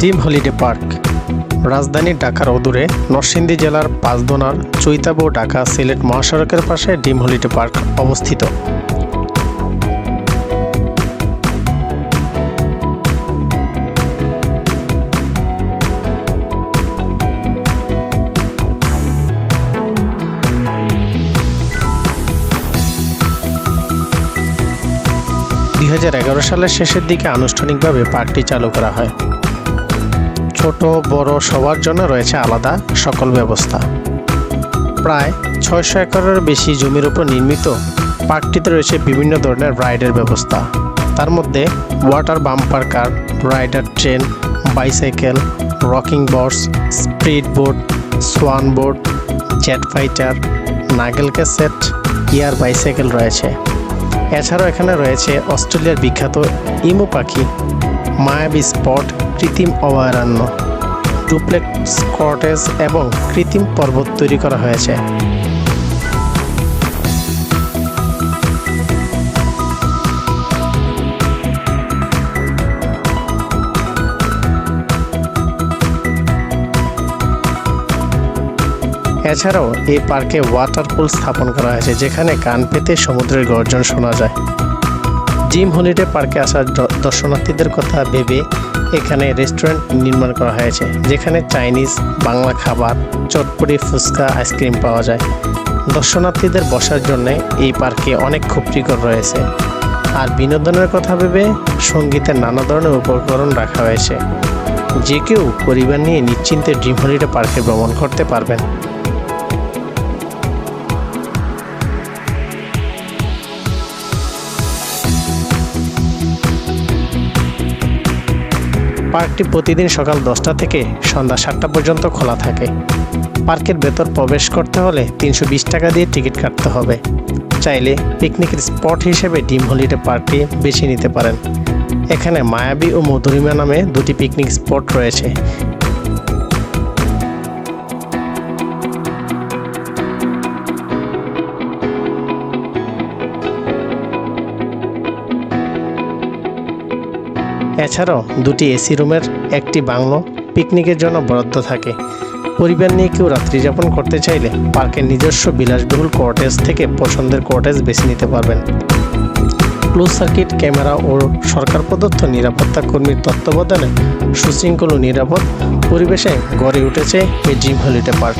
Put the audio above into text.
Dream holiday park. রাজধানী ঢাকার অদূরে নরসিংদী জেলার পাঁচদোনার চৈতাবু ঢাকা সিলেট মহাসড়কের পাশে ড্রিম হলিডে পার্ক অবস্থিত। দুই হাজার এগারো সালের শেষের দিকে আনুষ্ঠানিকভাবে পার্কটি চালু করা হয়। ছোট, বড় সবার জন্য রয়েছে আলাদা সকল ব্যবস্থা। প্রায় ছয়শো একরের বেশি জমির উপর নির্মিত পার্কটিতে রয়েছে বিভিন্ন ধরনের রাইডের ব্যবস্থা। তার মধ্যে water bumper car, rider train, bicycle, rocking boats speed boat, swan boat, jet fighter, নাগেল cassette, ইয়ার বাইসাইকেল রয়েছে। এছাড়াও এখানে রয়েছে অস্ট্রেলিয়ার বিখ্যাত ইমু পাখি মায়াবী স্পট, কৃত্রিম অভয়ারণ্য, ডুপ্লেক্স কটেজ এবং কৃত্রিম পর্বত তৈরি করা হয়েছে। এছাড়াও এই পার্কে ওয়াটার পুল স্থাপন করা হয়েছে, যেখানে কান পেতে সমুদ্রের গর্জন শোনা যায়। জিম হলিডে পার্কে আসা দর্শনার্থীদের কথা ভেবে এখানে রেস্টুরেন্ট নির্মাণ করা হয়েছে, যেখানে চাইনিজ, বাংলা খাবার, চটপটি, ফুচকা, আইসক্রিম পাওয়া যায়। দর্শনার্থীদের বসার জন্য এই পার্কে অনেক খুপড়িঘর রয়েছে। আর বিনোদনের কথা ভেবে সঙ্গীতের নানা ধরনের উপকরণ রাখা হয়েছে। যে কেউ পরিবার নিয়ে নিশ্চিন্তে ড্রিম হলিডে পার্কে ভ্রমণ করতে পারবেন। পার্কটি প্রতিদিন সকাল দশটা থেকে সন্ধ্যা সাতটা পর্যন্ত খোলা থাকে। পার্কের ভেতর প্রবেশ করতে হলে তিনশো বিশ টাকা দিয়ে টিকিট কাটতে হবে। চাইলে পিকনিকের স্পট হিসেবে ডিম হলিডে পার্কটি বেছে নিতে পারেন। এখানে মায়াবী ও মধুরিমা নামে দুটি পিকনিক স্পট রয়েছে। এছাড়াও দুটি এসি রুমের, একটি বাংলো পিকনিকের জন্য বরাদ্দ থাকে। পরিবার নিয়ে কেউ রাত্রিযাপন করতে চাইলে পার্কের নিজস্ব বিলাসবহুল কোয়ার্টেজ থেকে পছন্দের কোয়ার্টেজ বেছে নিতে পারবেন। ক্লোজ সার্কিট ক্যামেরা ও সরকার প্রদত্ত নিরাপত্তা কর্মীর তত্ত্বাবধানে সুশৃঙ্খল ও নিরাপদ পরিবেশে গড়ে উঠেছে এই জিম হলিডে পার্ক